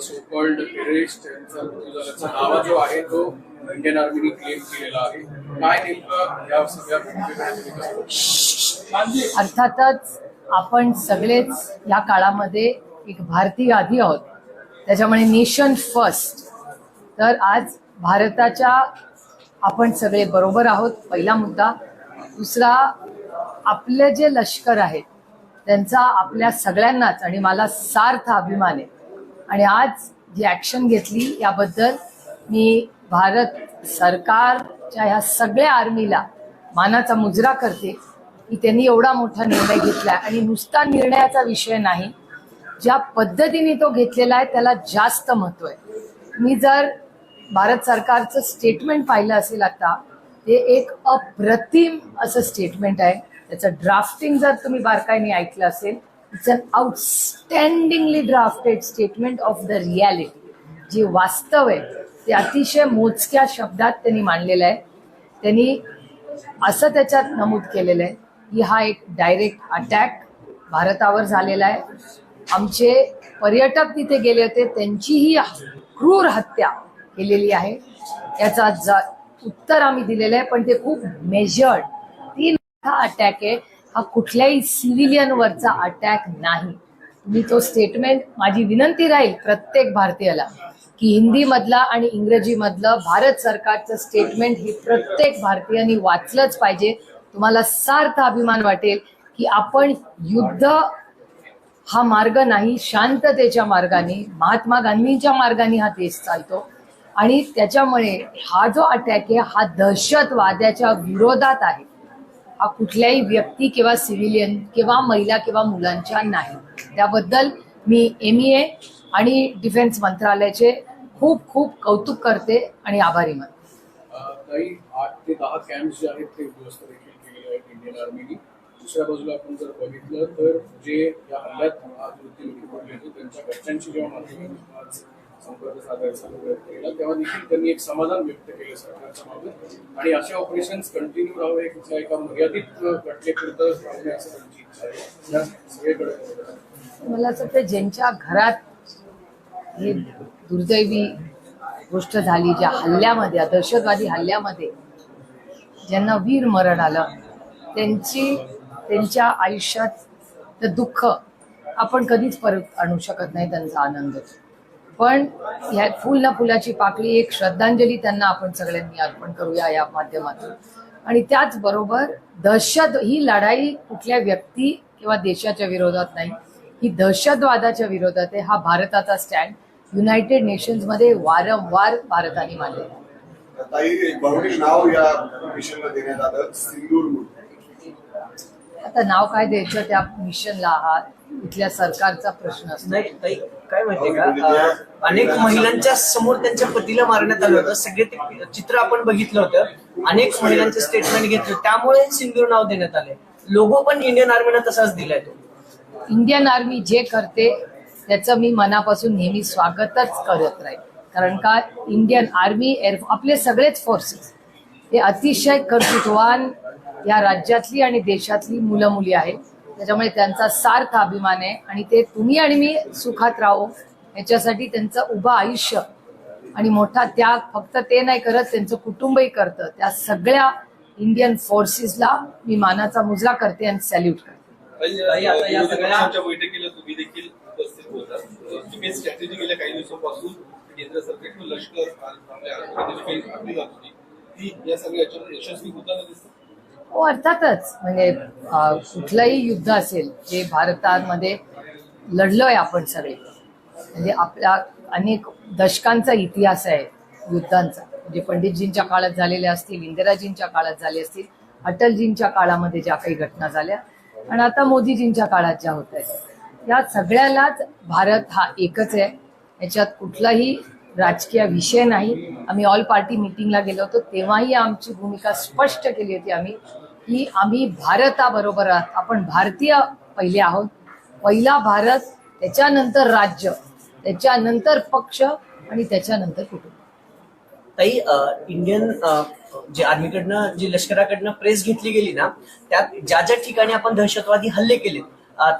So called terrorist यांचा मृत्यू दावा जो आहे तो इंडियन आर्मीने क्लेम केलेला आहे. काय नेमकं या सगळ्या अर्थातच आपण सगळेच या काळामध्ये एक भारतीय आधी आहोत. त्याच्यामुळे नेशन फर्स्ट तर आज भारताच्या आपण सगळे बरोबर आहोत. पहिला मुद्दा. दुसरा आपले जे लष्कर आहेत त्यांचा आपल्या सगळ्यांनाच आणि मला सार्थ अभिमान आहे. आणि आज जी ॲक्शन घेतली याबद्दल मी भारत सरकारच्या ह्या सगळ्या आर्मीला मानाचा मुजरा करते की त्यांनी एवढा मोठा निर्णय घेतला आणि नुसता निर्णयाचा विषय नाही ज्या पद्धतीने तो घेतलेला आहे त्याला जास्त महत्त्व आहे. मी जर भारत सरकारचं स्टेटमेंट पाहिलं असेल आता ते एक अप्रतिम असं स्टेटमेंट आहे. त्याचं ड्राफ्टिंग जर तुम्ही बारकाईने ऐकलं असेल it's an outstandingly drafted statement of the reality जे वास्तव आहे ते अतिशय मोजक्या शब्दात त्यांनी मांडलेलं आहे. त्यांनी असं त्याच्यात नमूद केलेलं आहे की हा एक डायरेक्ट अटॅक भारतावर झालेला आहे. आमचे पर्यटक तिथे गेले होते त्यांचीही क्रूर हत्या केलेली आहे. याचा जा उत्तर आम्ही दिलेलं आहे पण ते खूप मेजर्ड तीन मोठा अटॅक आहे. हा कुठल्याही सिव्हिलियनवरचा अटॅक नाही. मी तो स्टेटमेंट माझी विनंती राहील प्रत्येक भारतीयाला की हिंदीमधला आणि इंग्रजीमधलं भारत सरकारचं स्टेटमेंट हे प्रत्येक भारतीयांनी वाचलंच पाहिजे. तुम्हाला सार्थ अभिमान वाटेल की आपण युद्ध हा मार्ग नाही शांततेच्या मार्गाने महात्मा गांधींच्या मार्गाने हा देश चालतो. आणि त्याच्यामुळे हा जो अटॅक आहे हा दहशतवाद्याच्या विरोधात आहे. हा कुठल्याही व्यक्ती किंवा सिव्हिलियन किंवा महिला किंवा मुलांच्या नाही. त्याबद्दल मी एम ए आणि डिफेन्स मंत्रालयाचे खूप खूप कौतुक करते आणि आभारी मानते. काही आठ ते दहा कॅम्प्स जे आहेत ते उद्ध्वस्त देखील केलेले आहेत इंडियन आर्मीनी दुसऱ्या बाजूला आपण जर बघितलं तर जे या हल्ल्यात मृत्यूमुखी पडले होते त्यांच्या घटनांची जेव्हा माध्यमांनी आज संपर्क साधायचा प्रयत्न केला तेव्हा देखील त्यांनी एक समाधान व्यक्त केलं सरकारच्या बाबत आणि असे ऑपरेशन्स कंटिन्यू राहावे कुठल्या एका मर्यादित घटनेपुरतं राहणे असं त्यांची इच्छा आहे. सगळीकडे. मला असं वाटतं ज्यांच्या घरात हे दुर्दैवी गोष्ट झाली ज्या हल्ल्यामध्ये दहशतवादी हल्ल्यामध्ये ज्यांना वीर मरण आलं त्यांची त्यांच्या आयुष्यात दुःख आपण कधीच परत आणू शकत नाही त्यांचा आनंद. पण ह्या फुल ना फुलाची पाकळी एक श्रद्धांजली त्यांना आपण सगळ्यांनी अर्पण करूया या माध्यमातून. आणि त्याचबरोबर दहशत ही लढाई कुठल्या व्यक्ती किंवा देशाच्या विरोधात नाही ही दहशतवादाच्या विरोधात आहे. हा भारताचा स्टँड युनायटेड नेशन्समध्ये वारंवार भारताने मांडलेला आहे. ताई एक बहुतेक नाव या मिशनला देण्यात आलं सिंदूर म्हणून आता नाव काय द्यायचं त्या मिशनला हा इथल्या सरकारचा प्रश्न असतो. नाही ताई काय माहितीये का? अनेक महिलांच्या समोर त्यांच्या पतीला मारण्यात आलं होतं. सगळे ते चित्र आपण बघितलं होतं. अनेक महिलांचे स्टेटमेंट घेतलं. त्यामुळे सिंदूर नाव देण्यात आले लोगो पण इंडियन आर्मीनं तसाच दिलाय तो. इंडियन आर्मी जे करते त्याचं मी मनापासून नेहमी स्वागतच करत राहील. कारण का इंडियन आर्मी एअर आपले सगळेच फोर्सेस हे अतिशय कर्तृत्वान या राज्यातली आणि देशातली मुलं मुली आहेत. त्याच्यामुळे त्यांचा सार्थ अभिमान आहे आणि ते तुम्ही आणि मी सुखात राहो याच्यासाठी त्यांचं उभं आयुष्य आणि मोठा त्याग फक्त ते नाही करत त्यांचं कुटुंबही करतं त्या सगळ्या इंडियन फोर्सेसला मी मानाचा मुजरा करते आणि सॅल्यूट करते या सगळ्या आमच्या बैठकीला तुम्ही देखील उपस्थित होता तुम्ही स्ट्रॅटेजी गेल्या काही दिवसांपासून केंद्र सरकार किंवा लष्कर आपल्या आर्मीमध्ये काही आपली जात होती ती या सगळ्या याच्यावर यशस्वी होताना दिसत हो अर्थातच. म्हणजे कुठलंही युद्ध असेल जे भारतामध्ये लढलोय आपण सगळे म्हणजे आपल्या अनेक दशकांचा इतिहास आहे युद्धांचा. म्हणजे पंडितजींच्या काळात झालेले असतील इंदिराजींच्या काळात झाले असतील अटलजींच्या काळामध्ये ज्या काही घटना झाल्या आणि आता मोदीजींच्या काळात ज्या होत आहेत. या सगळ्यालाच भारत हा एकच आहे. याच्यात कुठलाही राजकीय विषय नाही. आम्ही ऑल पार्टी मिटिंगला गेलो होतो तेव्हाही आमची भूमिका स्पष्ट केली होती. आम्ही की आम्ही भारताबरोबर आहात. आपण भारतीय पहिले आहोत. पहिला भारत त्याच्यानंतर राज्य त्याच्यानंतर पक्ष आणि त्याच्यानंतर कुटुंब. ताई इंडियन जे आर्मीकडनं जी लष्कराकडनं प्रेस घेतली गेली ना त्यात ज्या ज्या ठिकाणी आपण दहशतवादी हल्ले केले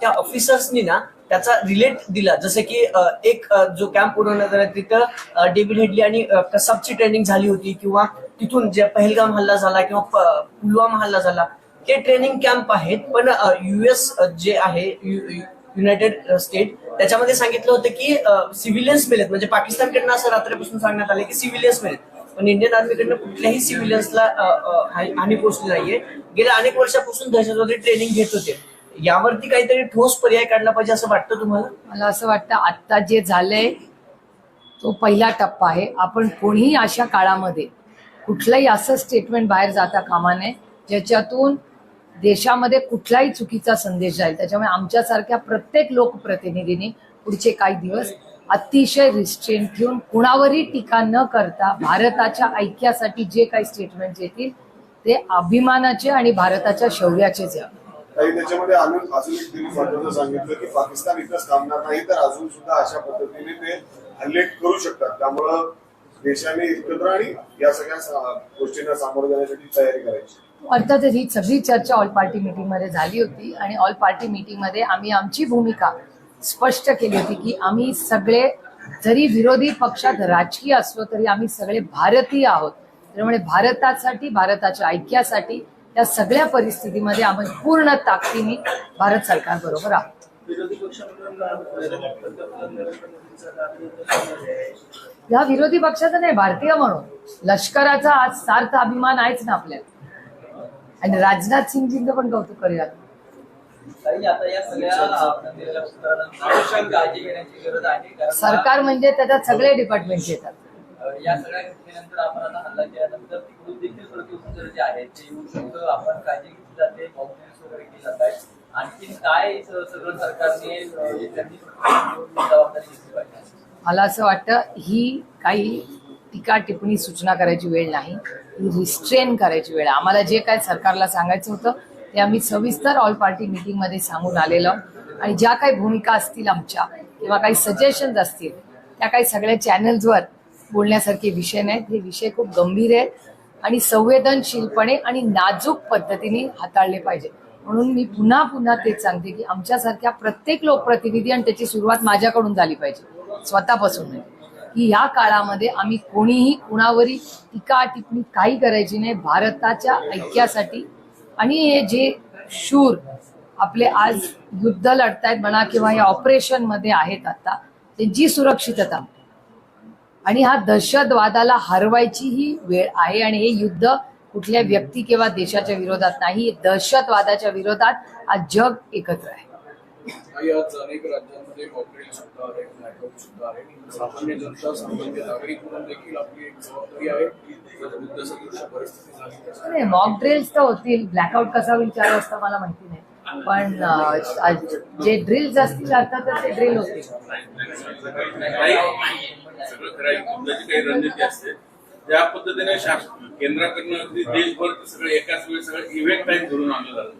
त्या ऑफिसर्सनी ना त्याचा रिलेट दिला. जसं की एक जो कॅम्प उडवण्यात आला तिथं डेव्हिड हेडली आणि अ, कसाबची ट्रेनिंग झाली होती किंवा तिथून जे पहलगाम हल्ला झाला किंवा पुलवामा हल्ला झाला ते ट्रेनिंग कॅम्प आहेत. पण युएस जे आहे युनायटेड स्टेट त्याच्यामध्ये सांगितलं होतं की सिव्हिलियन्स मिळेल. म्हणजे पाकिस्तानकडनं असं रात्रीपासून सांगण्यात आलं की सिव्हिलियन्स मिळेल. पण इंडियन आर्मीकडनं कुठल्याही सिव्हिलियन्सला हानी पोहोचली नाहीये. गेल्या अनेक वर्षापासून दहशतवादी ट्रेनिंग घेत होते. यावरती काहीतरी ठोस पर्याय काढला पाहिजे असं वाटतं तुम्हाला? मला असं वाटतं आत्ता जे झालंय तो पहिला टप्पा आहे. आपण कोणीही अशा काळामध्ये कुठलंही असं स्टेटमेंट बाहेर जाता कामा नये ज्याच्यातून देशामध्ये कुठलाही चुकीचा संदेश जाईल. त्याच्यामुळे आमच्यासारख्या प्रत्येक लोकप्रतिनिधींनी पुढचे काही दिवस अतिशय रिस्ट्रेन ठेवून कुणावरही टीका न करता भारताच्या ऐक्यासाठी जे काही स्टेटमेंट येतील ते अभिमानाचे आणि भारताच्या शौर्याचेच आहे. काही त्याच्यामध्ये अजून अजून एक त्यांनी महत्वाचं सांगितलं की पाकिस्तान इथंच थांबणार नाही तर अजून सुद्धा अशा पद्धतीने ते हल्ले करू शकतात. त्यामुळं देशाने एकत्र आणि या सगळ्या गोष्टींना सामोरं जाण्यासाठी तयारी करायची. अर्थातच ही सगळी चर्चा ऑल पार्टी मीटिंगमध्ये झाली होती आणि ऑल पार्टी मीटिंगमध्ये आम्ही आमची भूमिका स्पष्ट केली होती की आम्ही सगळे जरी विरोधी पक्षात राजकीय असलो तरी आम्ही सगळे भारतीय आहोत. त्यामुळे भारतासाठी भारताच्या ऐक्यासाठी त्या सगळ्या परिस्थितीमध्ये आम्ही पूर्ण ताकदीने भारत सरकार बरोबर आहोत. या विरोधी पक्षाचा नाही भारतीय म्हणून. लष्कराचा आज सार्थ अभिमान आहेच ना आपल्याला. आणि राजनाथ सिंगजींचं पण कौतुक करूया. सरकार म्हणजे त्याच्यात सगळे डिपार्टमेंट येतात. या सगळ्या घटनेनंतर आपण आता हल्ला केल्यानंतर तिकडून देखील प्रतिउत्तर जे आहे ते येऊ शकतं. आपण काळजी घेतली जाते बाउंड्रीज वगैरे केली जात. आहेत आणखी काय सगळं सरकारने जबाबदारी घेतली पाहिजे? मला असं वाटतं ही काही टीका टिप्पणी सूचना करायची वेळ नाही. रिस्ट्रेन करायची वेळ. आम्हाला जे काय सरकारला सांगायचं होतं ते आम्ही सविस्तर ऑल पार्टी मिटिंगमध्ये सांगून आलेलो आणि ज्या काही भूमिका असतील आमच्या किंवा काही सजेशन्स असतील त्या काही सगळ्या चॅनल्सवर बोलण्यासारखे विषय नाहीत. हे विषय खूप गंभीर आहेत आणि संवेदनशीलपणे आणि नाजूक पद्धतीने हाताळले पाहिजे. म्हणून मी पुन्हा पुन्हा तेच सांगते की आमच्यासारख्या प्रत्येक लोकप्रतिनिधी आणि त्याची सुरुवात माझ्याकडून झाली पाहिजे. स्वतःपासून नाही. की ह्या काळामध्ये आम्ही कोणीही कुणावरही टीका टिप्पणी काही करायची नाही. भारताच्या ऐक्यासाठी. आणि हे जे शूर आपले आज युद्ध लढतायत म्हणा किंवा या ऑपरेशनमध्ये आहेत आता त्यांची सुरक्षितता. आणि हा दहशतवादाला हरवायची ही वेळ आहे आणि हे युद्ध कुठल्या व्यक्ती किंवा देशाच्या विरोधात नाही दहशतवादाच्या विरोधात आज जग एकत्र आहे. मॉक ड्रिल्स तर. होतील. ब्लॅकआउट कसा होईल? चार वाजता मला माहिती नाही. पण जे ड्रिल्स असतील अर्थात ते ड्रिल असते. त्या पद्धतीने केंद्राकडनं अगदी देशभर सगळं एकाच वेळी सगळं इव्हेंट धरून आणलं जातं.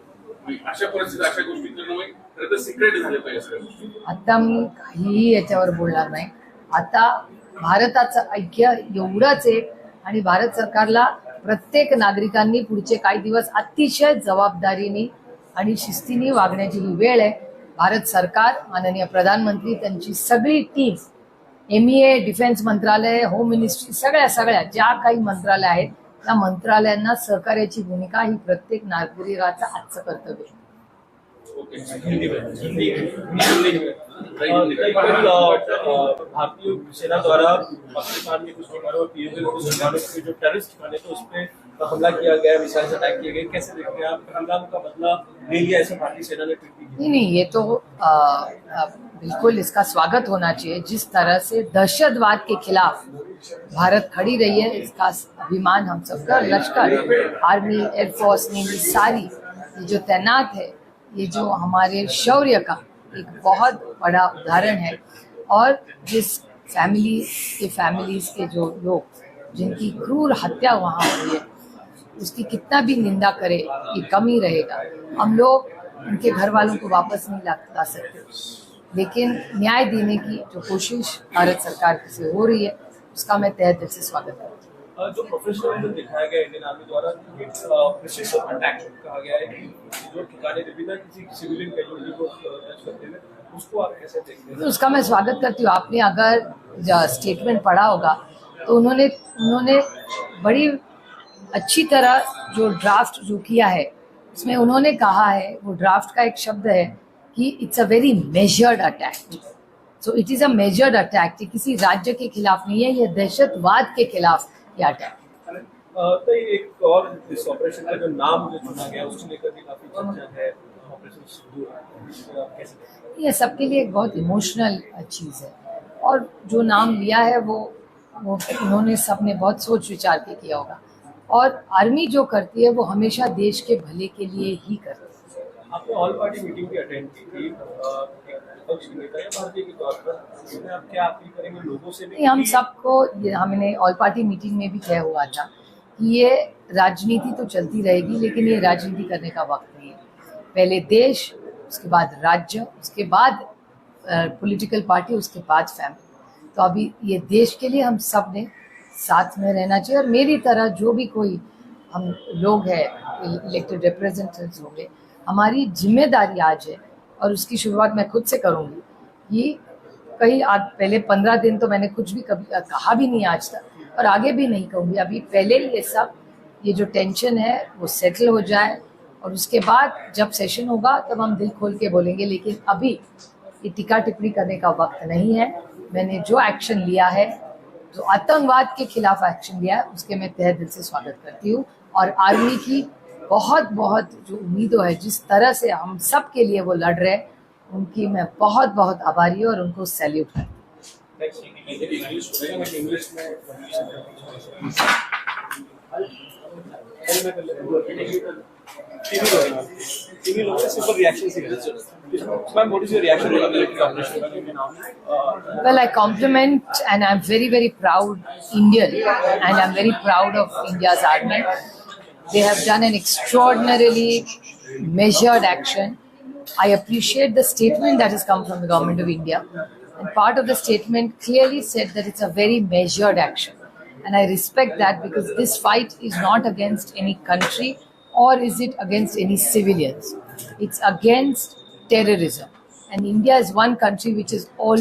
अशा परिस्थितीत अशा गोष्टी करणं तर सिक्रेट झाले पाहिजे सगळ्या आता मी काहीही याच्यावर बोलणार नाही. आता भारताचं ऐक्य एवढंच आहे आणि भारत सरकारला प्रत्येक नागरिकांनी पुढचे काही दिवस अतिशय जबाबदारीने आणि शिस्तीने वागण्याची ही वेळ आहे. भारत सरकार माननीय प्रधानमंत्री त्यांची सगळी टीम एम ए डिफेन्स मंत्रालय होम मिनिस्ट्री सगळ्या सगळ्या ज्या काही मंत्रालय आहेत त्या मंत्रालयांना सहकार्याची भूमिका ही प्रत्येक नागरिकाचं आजचं कर्तव्य आहे. भारतीय सेना द्वारा पाकिस्तान में कुछ ठिकानों और जो टेररिस्ट ठिकाने थे उस हमला किया गया मिसाइल अटैक कैसे देखते हैं आप? पहलगाम का बदला ले लिया ऐसा भारतीय सेना ने नहीं नहीं ये तो आ, आ, बिल्कुल इसका स्वागत होना चाहिए। जिस तरह से दहशतवाद के खिलाफ भारत खड़ी रही है इसका अभिमान हम सबका लश्कर आर्मी एयरफोर्स नेवी सारी ये जो तैनात है ये जो हमारे शौर्य का एक बहुत बड़ा उदाहरण है। और जिस फैमिली के फैमिलीज़ के जो लोग जिनकी क्रूर हत्या वहाँ हुई है उसकी कितना भी निंदा करे ये कम ही रहेगा। हम लोग उनके घर वालों को वापस नहीं ला ला सकते। लेकिन न्याय देने की जो कोशिश भारत सरकार से हो रही है उसका मैं तहे दिल से स्वागत करती हूँ। जो प्रोफेशनल दिखाया गया इंडियन आर्मी द्वारा प्रिसिशन अटैक कहा गया है कि जो ठिकाने बिना किसी सिविलियन कैजुअलिटी को टच करते हुए उसको आप कैसे देखते हैं? उसका मैं स्वागत करती हूँ। आपने अगर स्टेटमेंट पढ़ा होगा तो उन्होंने उन्होंने बड़ी अच्छी तरह जो ड्राफ्ट जो किया है उसमें उन्होंने कहा है वो ड्राफ्ट का एक शब्द है कि it's a very measured attack so it is a measured attack ये किसी राज्य के खिलाफ नहीं है ये दहशतवाद के खिलाफ ये अटैक तो ये एक और इस ऑपरेशन का जो नाम जो चुना गया उसको लेकर भी काफ़ी चर्चा है हैं। ये सबके लिए एक बहुत इमोशनल चीज़ है। और जो नाम लिया है वो वो उन्होंने सबने बहुत सोच विचार के किया होगा। और आर्मी जो करती है वो हमेशा देश के भले के लिए ही करती है। आपने ऑल पार्टी मीटिंग भी अटेंड की थी विपक्ष के नेता या भारतीय के तौर पर? आप क्या अपील करेंगे? लोगों से भी नहीं, हम सबको ये हमने ऑल पार्टी मीटिंग में भी तय हुआ था कि ये राजनीति तो चलती रहेगी लेकिन ये राजनीति करने का वक्त नहीं है। पहले देश उसके बाद राज्य उसके बाद पॉलिटिकल पार्टी उसके बाद फैमिली तो अभी ये देश के लिए हम सबने साथ में रहना चाहिए और मेरी तरह जो भी कोई हम लोग हैं इलेक्टेड रिप्रेजेंटेटिव्स होंगे, हमारी ज़िम्मेदारी आज है और उसकी शुरुआत मैं खुद से करूँगी। कि कहीं आज पहले पंद्रह दिन तो मैंने कुछ भी कभी, कहा भी नहीं आज तक और आगे भी नहीं कहूँगी। अभी पहले ये सब, ये जो टेंशन है, वो सेटल हो जाए और उसके बाद जब सेशन होगा तब हम दिल खोल के बोलेंगे, लेकिन अभी ये टिका टिप्पणी करने का वक्त नहीं है। मैंने जो एक्शन लिया है जो आतंकवाद के खिलाफ एक्शन लिया है, उसके मैं तहे दिल से स्वागत करती हूँ। और आर्मी की बहुत बहुत जो उम्मीदों है, जिस तरह से हम सब के लिए वो लड़ रहे उनकी मैं बहुत बहुत आभारी हूँ और उनको सैल्यूट करती हूँ। will reactions here. Ma'am, what is your reaction to the operation? Well, I compliment and I'm very, very proud Indian and I'm very proud of India's army. They have done an extraordinarily measured action. I appreciate the statement that has come from the government of India. And part of the statement clearly said that it's a very measured action. And I respect that because this fight is not against any country or is it against any civilians. It's against terrorism. And India is one country which is all